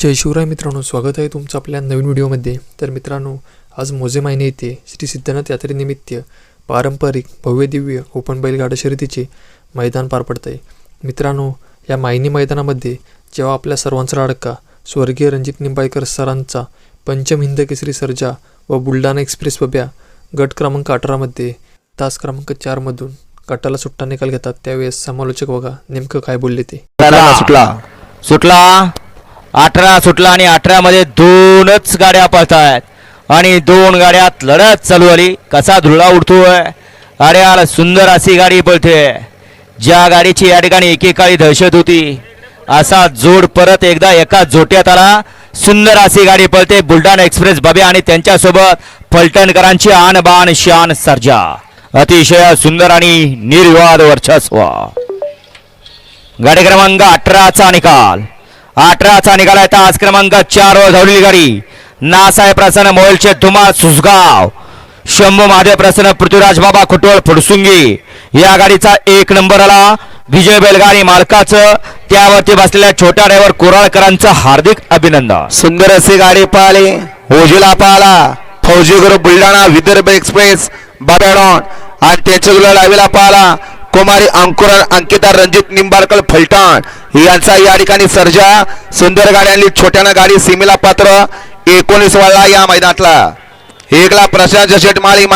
जय शिवराय मित्रांनो स्वागत आहे तुमचं आपल्या नवीन व्हिडिओमध्ये. तर मित्रांनो आज मोजे मायने येथे श्री सिद्धनाथ यात्रेनिमित्त पारंपरिक भव्य दिव्य ओपन बैलगाडा शर्यतीचे मैदान पार पडत आहे मित्रांनो या मायनी मैदानामध्ये जेव्हा आपल्या सर्वांचा लाडका स्वर्गीय रणजित निंबाळकर सरांचा पंचम हिंद केसरी सर्जा व बुलढाणा एक्सप्रेस बब्या गट क्रमांक अठरामध्ये तास क्रमांक चारमधून गटाला सुट्टा निकाल घेतात त्यावेळेस समालोचक बघा नेमकं काय बोलले ते. सुटला सुटला. अठरा सुटला आणि अठरामध्ये दोनच गाड्या पळतायत. आणि दोन गाड्यात लढत चालू आली कसा धुळा उडतोय. अरे आला सुंदर अशी गाडी पळते. ज्या गाडीची या ठिकाणी एकेकाळी दहशत होती. असा जोड परत एकदा एका जोट्यात आला. सुंदर अशी गाडी पळते. बुलढाणा एक्सप्रेस बबे आणि त्यांच्यासोबत फलटणकरांची आन बाण शान सर्जा. अतिशय सुंदर आणि निर्विवाद वर्चस्व. गाडी क्रमांक अठराचा निकाल. अठराचा निघाला आहे तास क्रमांक चार वर धावलेली गाडी. नासाहेब प्रसन्न मोलचे धुमाळ सुसगाव शंभू महादेव प्रसन्न पृथ्वीराज बाबा खुटवळ फुडसुंगी. या गाडीचा एक नंबर आला विजय बैलगाडी मालकाचं. त्यावरती बसलेल्या छोट्या ड्रायव्हर कोराळकरांचं हार्दिक अभिनंदन. सुंदर अशी गाडी पाहिली. ओजीला पाहिला. फौजी गुरु बुलढाणा विदर्भ एक्सप्रेस बाबॅडॉन. आणि त्यांच्या गुलाल डावीला पाहिला. कुमारी अंकुर अंकिता रणजित निंबाळकर फलटण. यांचा या ठिकाणी सर्जा. सुंदर गाड्यांनी छोट्यानं गाडी सीमेला पात्र. एकोणीस वाला या मैदानातला. एकला प्रशांत जशेट माळी